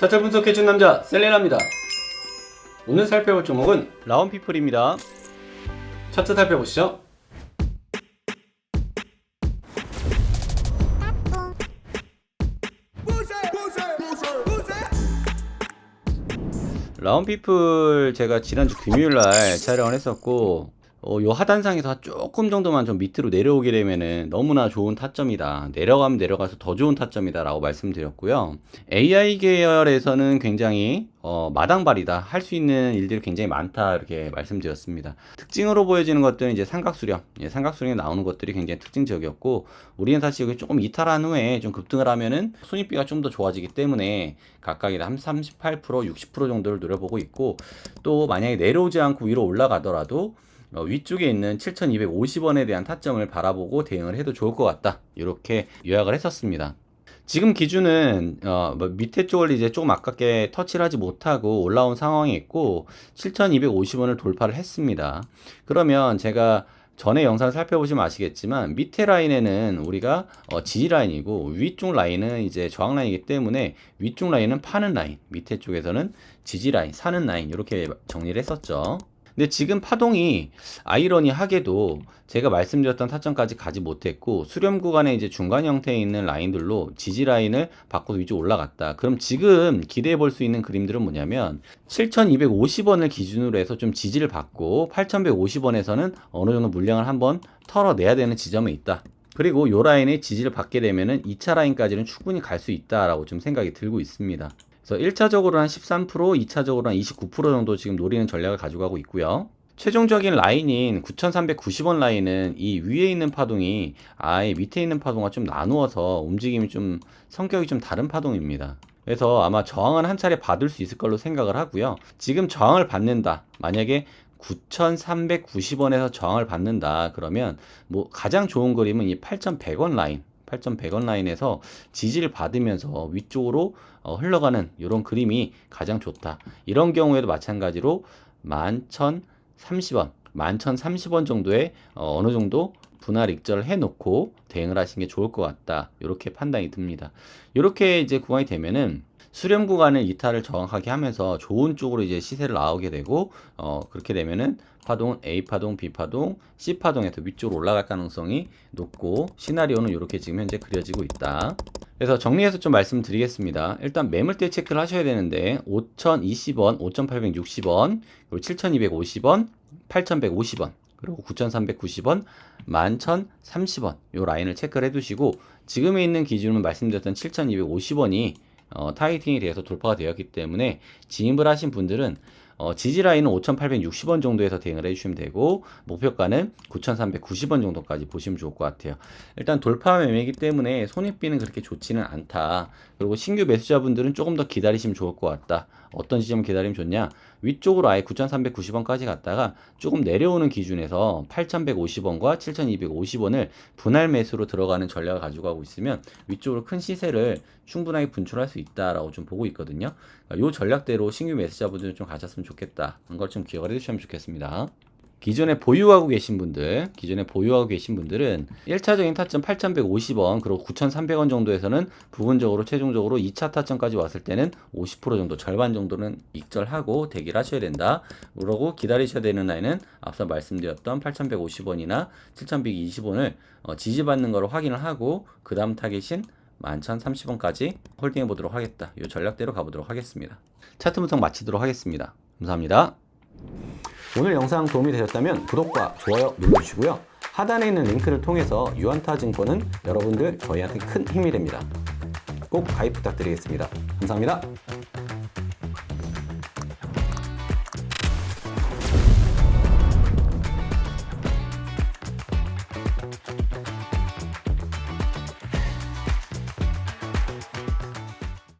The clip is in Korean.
차트 분석해준 남자 셀레나입니다. 오늘 살펴볼 종목은 라운피플입니다. 차트 살펴보시죠. 라운피플 제가 지난주 금요일날 촬영을 했었고 어, 요 하단상에서 조금 정도만 좀 밑으로 내려오게 되면은 너무나 좋은 타점이다. 내려가면 내려가서 더 좋은 타점이다. 라고 말씀드렸고요. AI 계열에서는 굉장히 어, 마당발이다. 할 수 있는 일들이 굉장히 많다. 이렇게 말씀드렸습니다. 특징으로 보여지는 것들은 이제 삼각수렴. 예, 삼각수렴에 나오는 것들이 굉장히 특징적이었고, 우리는 사실 조금 이탈한 후에 좀 급등을 하면은 손익비가 좀 더 좋아지기 때문에 각각이 한 38%, 60% 정도를 노려보고 있고, 또 만약에 내려오지 않고 위로 올라가더라도 어, 위쪽에 있는 7,250원에 대한 타점을 바라보고 대응을 해도 좋을 것 같다. 이렇게 요약을 했었습니다. 지금 기준은 어, 뭐 밑에 쪽을 이제 조금 아깝게 터치를 하지 못하고 올라온 상황이 있고 7,250원을 돌파를 했습니다. 그러면 제가 전에 영상을 살펴보시면 아시겠지만 밑에 라인에는 우리가 어, 지지 라인이고 위쪽 라인은 이제 저항 라인이기 때문에 위쪽 라인은 파는 라인, 밑에 쪽에서는 지지 라인, 사는 라인 이렇게 정리를 했었죠. 근데 지금 파동이 아이러니하게도 제가 말씀드렸던 타점까지 가지 못했고 수렴 구간에 이제 중간 형태에 있는 라인들로 지지 라인을 바꿔서 위쪽 올라갔다. 그럼 지금 기대해 볼 수 있는 그림들은 뭐냐면 7,250원을 기준으로 해서 좀 지지를 받고 8,150원에서는 어느 정도 물량을 한번 털어내야 되는 지점에 있다. 그리고 요 라인의 지지를 받게 되면은 2차 라인까지는 충분히 갈 수 있다라고 좀 생각이 들고 있습니다. 그래서 1차적으로 한 13%, 2차적으로 한 29% 정도 지금 노리는 전략을 가져가고 있고요. 최종적인 라인인 9,390원 라인은 이 위에 있는 파동이 아예 밑에 있는 파동과 좀 나누어서 움직임이 좀 성격이 좀 다른 파동입니다. 그래서 아마 저항은 한 차례 받을 수 있을 걸로 생각을 하고요. 지금 저항을 받는다. 만약에 9,390원에서 저항을 받는다. 그러면 뭐 가장 좋은 그림은 이 8,100원 라인. 8,100원 라인에서 지지를 받으면서 위쪽으로 어, 흘러가는 이런 그림이 가장 좋다. 이런 경우에도 마찬가지로 11,030원, 11,030원 정도의 어, 어느 정도 분할 익절을 해놓고 대응을 하시는 게 좋을 것 같다. 이렇게 판단이 듭니다. 이렇게 이제 구간이 되면은 수렴 구간을 이탈을 정확하게 하면서 좋은 쪽으로 이제 시세를 나오게 되고 어 그렇게 되면은 파동은 A 파동, B 파동, C 파동에서 위쪽으로 올라갈 가능성이 높고 시나리오는 이렇게 지금 현재 그려지고 있다. 그래서 정리해서 좀 말씀드리겠습니다. 일단 매물대 체크를 하셔야 되는데 5,020원, 5,860원, 그리고 7,250원, 8,150원, 그리고 9,390원, 11,030원 요 라인을 체크를 해두시고 지금에 있는 기준은 말씀드렸던 7,250원이 어, 타이팅에 대해서 돌파가 되었기 때문에 진입을 하신 분들은 어, 지지 라인은 5,860원 정도에서 대응을 해주시면 되고 목표가는 9,390원 정도까지 보시면 좋을 것 같아요. 일단 돌파 매매이기 때문에 손익비는 그렇게 좋지는 않다. 그리고 신규 매수자분들은 조금 더 기다리시면 좋을 것 같다. 어떤 지점 기다리면 좋냐? 위쪽으로 아예 9,390원까지 갔다가 조금 내려오는 기준에서 8,150원과 7,250원을 분할 매수로 들어가는 전략을 가지고 가고 있으면 위쪽으로 큰 시세를 충분하게 분출할 수 있다라고 좀 보고 있거든요. 이 전략대로 신규 매수자분들은 좀 가셨으면 좋겠다. 그걸 좀 기억을 해주시면 좋겠습니다. 기존에 보유하고 계신 분들, 기존에 보유하고 계신 분들은 1차적인 타점 8,150원, 그리고 9,300원 정도에서는 부분적으로 최종적으로 2차 타점까지 왔을 때는 50% 정도, 절반 정도는 익절하고 대기를 하셔야 된다. 그러고 기다리셔야 되는 라인은 앞서 말씀드렸던 8,150원이나 7,120원을 어, 지지받는 거를 확인을 하고 그 다음 타겟인 11,030원까지 홀딩해 보도록 하겠다. 이 전략대로 가보도록 하겠습니다. 차트 분석 마치도록 하겠습니다. 감사합니다. 오늘 영상 도움이 되셨다면 구독과 좋아요 눌러주시고요. 하단에 있는 링크를 통해서 유한타 증권은 여러분들 저희한테 큰 힘이 됩니다. 꼭 가입 부탁드리겠습니다. 감사합니다.